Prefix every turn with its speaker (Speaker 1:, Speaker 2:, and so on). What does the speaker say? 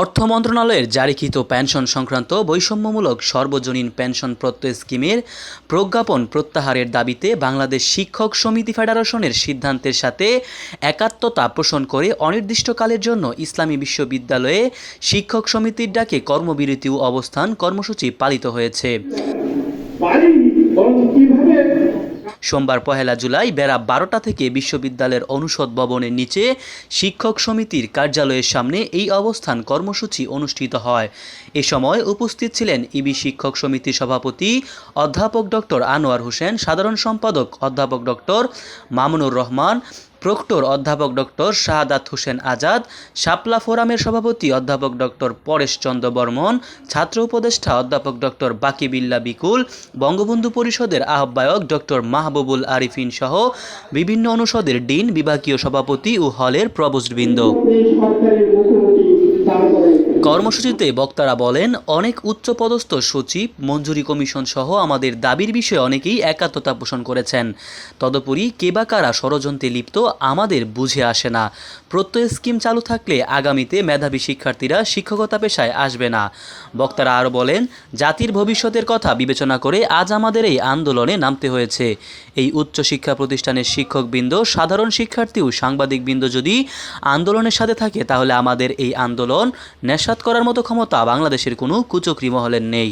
Speaker 1: অর্থ মন্ত্রণালয়ের জারিকৃত পেনশন সংক্রান্ত বৈষম্যমূলক সর্বজনীন পেনশন প্রত্যয় স্কিমের প্রজ্ঞাপন প্রত্যাহারের দাবিতে বাংলাদেশ শিক্ষক সমিতি ফেডারেশনের সিদ্ধান্তের সাথে একাত্মতা পোষণ করে অনির্দিষ্টকালের জন্য ইসলামী বিশ্ববিদ্যালয়ে শিক্ষক সমিতির ডাকে কর্মবিরতি ও অবস্থান কর্মসূচি পালিত হয়েছে। সোমবার পহেলা জুলাই বেড়া বারোটা থেকে বিশ্ববিদ্যালয়ের অনুষদ ভবনের নিচে শিক্ষক সমিতির কার্যালয়ের সামনে এই অবস্থান কর্মসূচি অনুষ্ঠিত হয়। এ সময় উপস্থিত ছিলেন ইবি শিক্ষক সমিতির সভাপতি অধ্যাপক ডক্টর আনোয়ার হোসেন, সাধারণ সম্পাদক অধ্যাপক ডক্টর মামুনুর রহমান প্রক্টর অধ্যাপক ডক্টর শাহাদাত হোসেন আজাদ, শাপলা ফোরামের সভাপতি অধ্যাপক ডক্টর পরেশ চন্দ্র বর্মন, ছাত্র উপদেষ্টা অধ্যাপক ডক্টর বাকি বিল্লা বিকুল, বঙ্গবন্ধু পরিষদের আহ্বায়ক ডক্টর মাহবুবুল আরিফিন সহ বিভিন্ন অনুষদের ডিন, বিভাগীয় সভাপতি ও হলের প্রবোস্টবৃন্দ কর্মসূচিতে বক্তারা বলেন, অনেক উচ্চপদস্থ সচিব, মঞ্জুরি কমিশন সহ আমাদের দাবির বিষয়ে অনেকেই একাত্মতা পোষণ করেছেন। তদুপরি কে বা কারা ষড়যন্ত্রে লিপ্ত আমাদের বুঝে আসে না। প্রত্যয় স্কিম চালু থাকলে আগামীতে মেধাবী শিক্ষার্থীরা শিক্ষকতা পেশায় আসবে না। বক্তারা আরও বলেন, জাতির ভবিষ্যতের কথা বিবেচনা করে আজ আমাদের এই আন্দোলনে নামতে হয়েছে। এই উচ্চ শিক্ষা প্রতিষ্ঠানের শিক্ষকবৃন্দ, সাধারণ শিক্ষার্থী ও সাংবাদিকবৃন্দ যদি আন্দোলনের সাথে থাকে তাহলে আমাদের এই আন্দোলন করার মতো ক্ষমতা বাংলাদেশের কোনো কুচক্রি মহলের নেই।